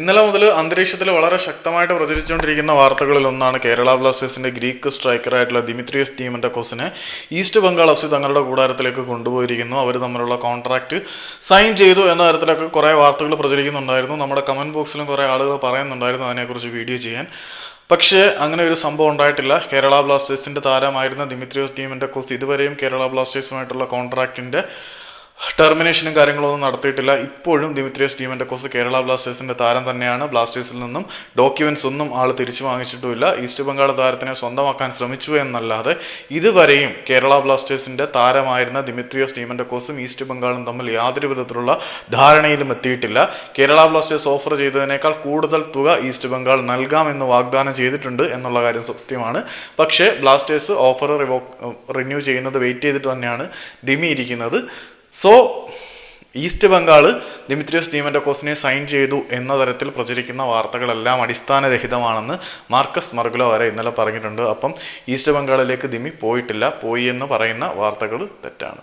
ഇന്നലെ മുതൽ അന്തരീക്ഷത്തിൽ വളരെ ശക്തമായിട്ട് പ്രചരിച്ചുകൊണ്ടിരിക്കുന്ന വാർത്തകളിൽ ഒന്നാണ് കേരള ബ്ലാസ്റ്റേഴ്സിന്റെ ഗ്രീക്ക് സ്ട്രൈക്കറായിട്ടുള്ള ദിമിത്രിയസ് ടീമിന്റെ കൊസിനെ ഈസ്റ്റ് ബംഗാൾ എഫ് തങ്ങളുടെ കൂടാരത്തിലേക്ക് കൊണ്ടുപോയിരിക്കുന്നു. അവർ തമ്മിലുള്ള കോൺട്രാക്ട് സൈൻ ചെയ്തു എന്ന തരത്തിലൊക്കെ കുറേ വാർത്തകൾ പ്രചരിക്കുന്നുണ്ടായിരുന്നു. നമ്മുടെ കമന്റ് ബോക്സിലും കുറേ ആളുകൾ പറയുന്നുണ്ടായിരുന്നു അതിനെക്കുറിച്ച് വീഡിയോ ചെയ്യാൻ. പക്ഷേ അങ്ങനെ ഒരു സംഭവം ഉണ്ടായിട്ടില്ല. കേരള ബ്ലാസ്റ്റേഴ്സിന്റെ താരമായിരുന്ന ദിമിത്രിയോസ് ടീമിന്റെ കൊസ് ഇതുവരെയും കേരള ബ്ലാസ്റ്റേഴ്സുമായിട്ടുള്ള കോൺട്രാക്റ്റിന്റെ ടെർമിനേഷനും കാര്യങ്ങളൊന്നും നടത്തിയിട്ടില്ല. ഇപ്പോഴും ദിമിത്രിയസ് ടീമിന്റെ കോസ് കേരള ബ്ലാസ്റ്റേഴ്സിന്റെ താരം തന്നെയാണ്. ബ്ലാസ്റ്റേഴ്സിൽ നിന്നും ഡോക്യുമെന്റ്സ് ഒന്നും ആൾ തിരിച്ചു വാങ്ങിച്ചിട്ടുമില്ല. ഈസ്റ്റ് ബംഗാൾ താരത്തിനെ സ്വന്തമാക്കാൻ ശ്രമിച്ചു എന്നല്ലാതെ ഇതുവരെയും കേരള ബ്ലാസ്റ്റേഴ്സിന്റെ താരമായിരുന്ന ദിമിത്രിയസ് ടീമിന്റെ കോസും ഈസ്റ്റ് ബംഗാളും തമ്മിൽ യാതൊരു വിധത്തിലുള്ള ധാരണയിലും എത്തിയിട്ടില്ല. കേരള ബ്ലാസ്റ്റേഴ്സ് ഓഫർ ചെയ്തതിനേക്കാൾ കൂടുതൽ തുക ഈസ്റ്റ് ബംഗാൾ നൽകാമെന്ന് വാഗ്ദാനം ചെയ്തിട്ടുണ്ട് എന്നുള്ള കാര്യം സത്യമാണ്. പക്ഷേ ബ്ലാസ്റ്റേഴ്സ് ഓഫർ റിവോ റിന്യൂ ചെയ്യുന്നത് വെയിറ്റ് ചെയ്തിട്ട് തന്നെയാണ് ദിമി ഇരിക്കുന്നത്. സോ ഈസ്റ്റ് ബംഗാൾ ദിമിത്രിയസ് ഡീമന്റെ കോസിനെ സൈൻ ചെയ്തു എന്ന തരത്തിൽ പ്രചരിക്കുന്ന വാർത്തകളെല്ലാം അടിസ്ഥാനരഹിതമാണെന്ന് മാർക്കസ് മർഗുല വരെ ഇന്നലെ പറഞ്ഞിട്ടുണ്ട്. അപ്പം ഈസ്റ്റ് ബംഗാളിലേക്ക് ദിമി പോയിട്ടില്ല. പോയി എന്ന് പറയുന്ന വാർത്തകൾ തെറ്റാണ്.